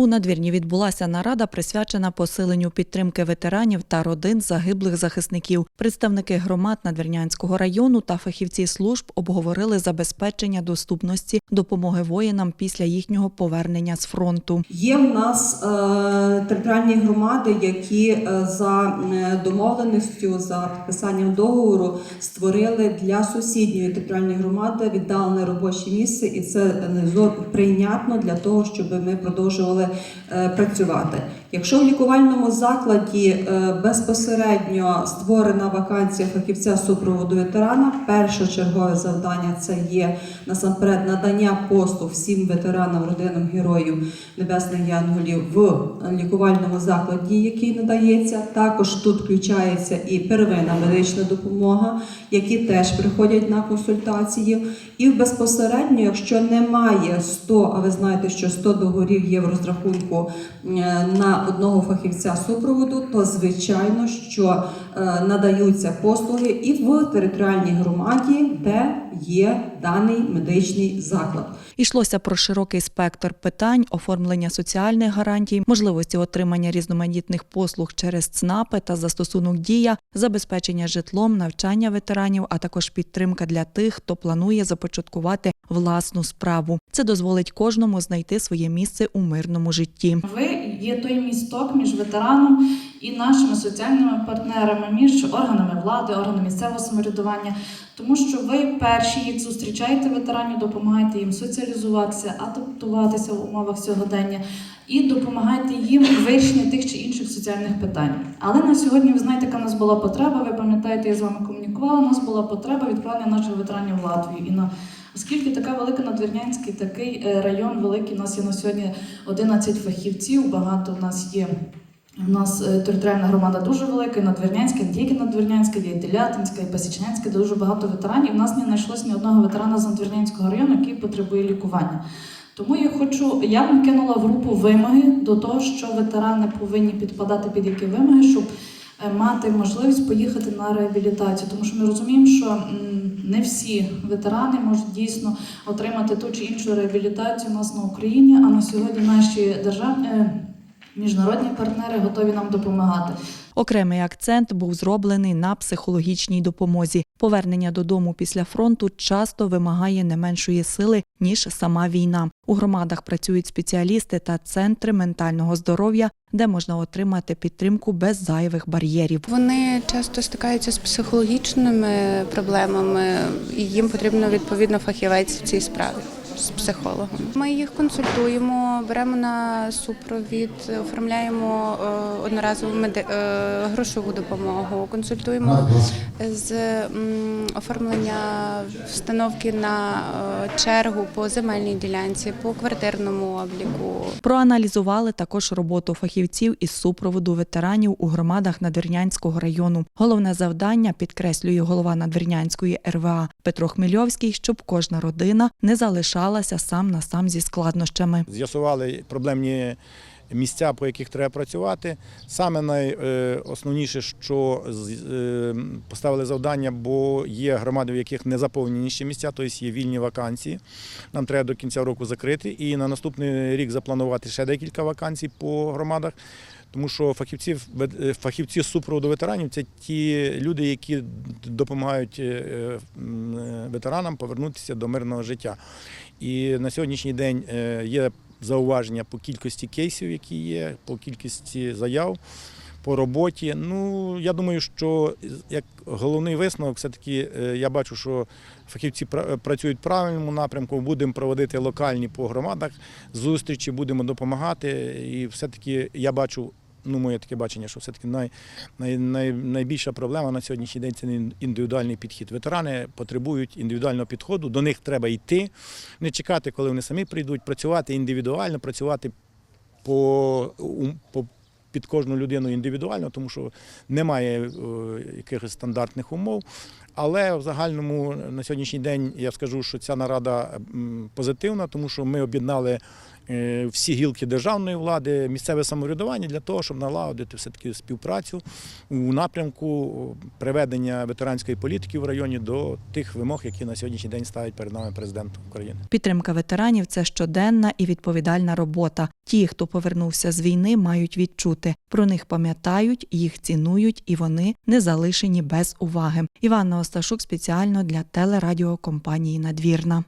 У надвірні відбулася нарада, присвячена посиленню підтримки ветеранів та родин загиблих захисників. Представники громад Надвірнянського району та фахівці служб обговорили забезпечення доступності допомоги воїнам після їхнього повернення з фронту. Є в нас е, територіальні громади, які е, за домовленістю, за підписанням договору створили для сусідньої територіальної громади віддалене робоче місце, і це е, зо- прийнятно для того, щоб ми продовжували працювати. Якщо в лікувальному закладі е, безпосередньо створена вакансія фахівця супроводу ветерана, першочергове завдання це є насамперед надання послуг всім ветеранам, родинам героїв небесних янголів в лікувальному закладі, який надається. Також тут включається і первинна медична допомога, які теж приходять на консультації. І безпосередньо, якщо немає 100, а ви знаєте, що 100 договорів є в розрахунку е, на одного фахівця супроводу, то звичайно, що е, надаються послуги і в територіальній громаді, де є даний медичний заклад. Йшлося про широкий спектр питань, оформлення соціальних гарантій, можливості отримання різноманітних послуг через ЦНАПи та застосунок дія, забезпечення житлом, навчання ветеранів, а також підтримка для тих, хто планує започаткувати власну справу. Це дозволить кожному знайти своє місце у мирному житті. Ви є той місток між ветераном і нашими соціальними партнерами, між органами влади, органами місцевого самоврядування, тому що ви перші їх зустрічаєте ветеранів, допомагаєте їм соціалізуватися, адаптуватися в умовах сьогодення і допомагаєте їм в вирішенні тих чи інших соціальних питань. Але на сьогодні ви знаєте, яка в нас була потреба. Ви пам'ятаєте, я з вами комунікувала. У нас була потреба відправлення наших ветеранів в Латвію і на Оскільки така велика надвірнянський такий е, район великий, у нас є на сьогодні 11 фахівців, багато в нас є. У нас е, територіальна громада дуже велика, і Надвірнянська, не тільки Надвірнянська, є і Телятинська, і Пасічнянська, де дуже багато ветеранів. У нас не знайшлося ні одного ветерана з Надвірнянського району, який потребує лікування. Тому я хочу, я вам кинула в групу вимоги до того, що ветерани повинні підпадати під які вимоги, щоб е, мати можливість поїхати на реабілітацію. Тому що ми розуміємо, що не всі ветерани можуть дійсно отримати ту чи іншу реабілітацію у нас на Україні, а на сьогодні наші державні е, міжнародні партнери готові нам допомагати. Окремий акцент був зроблений на психологічній допомозі. Повернення додому після фронту часто вимагає не меншої сили ніж сама війна. У громадах працюють спеціалісти та центри ментального здоров'я, де можна отримати підтримку без зайвих бар'єрів. Вони часто стикаються з психологічними проблемами, і їм потрібно відповідно фахівець в цій справі з психологом. Ми їх консультуємо, беремо на супровід, оформляємо е, одноразову меди- е, грошову допомогу, консультуємо з оформлення встановки на е, чергу по земельній ділянці, по квартирному обліку. Проаналізували також роботу фахівців із супроводу ветеранів у громадах Надвірнянського району. Головне завдання підкреслює голова Надвірнянської РВА Петро Хмельовський, щоб кожна родина не залишалася сам на сам зі складнощами. З'ясували проблемні місця, по яких треба працювати. Саме найосновніше, що е, поставили завдання, бо є громади, в яких не заповнені місця, тобто є вільні вакансії. Нам треба до кінця року закрити і на наступний рік запланувати ще декілька вакансій по громадах. Тому що фахівці, ве- фахівці супроводу ветеранів це ті люди, які допомагають е, е, е, ветеранам повернутися до мирного життя. І на сьогоднішній день е, є зауваження по кількості кейсів, які є, по кількості заяв, по роботі. Ну, я думаю, що як головний висновок, все-таки е, я бачу, що фахівці пра- працюють в правильному напрямку. Будемо проводити локальні по громадах зустрічі, будемо допомагати. І все-таки я бачу. Ну, моє таке бачення, що все-таки най, най, най, найбільша проблема на сьогоднішній день це індивідуальний підхід. Ветерани потребують індивідуального підходу, до них треба йти, не чекати, коли вони самі прийдуть, працювати індивідуально, працювати по, по під кожну людину індивідуально, тому що немає е, якихось стандартних умов. Але в загальному на сьогоднішній день я скажу, що ця нарада позитивна, тому що ми об'єднали всі гілки державної влади, місцеве самоврядування для того, щоб налагодити все-таки співпрацю у напрямку приведення ветеранської політики в районі до тих вимог, які на сьогоднішній день ставить перед нами президент України. Підтримка ветеранів це щоденна і відповідальна робота. Ті, хто повернувся з війни, мають відчути. Про них пам'ятають, їх цінують, і вони не залишені без уваги. Іванна Осташук спеціально для телерадіокомпанії Надвірна.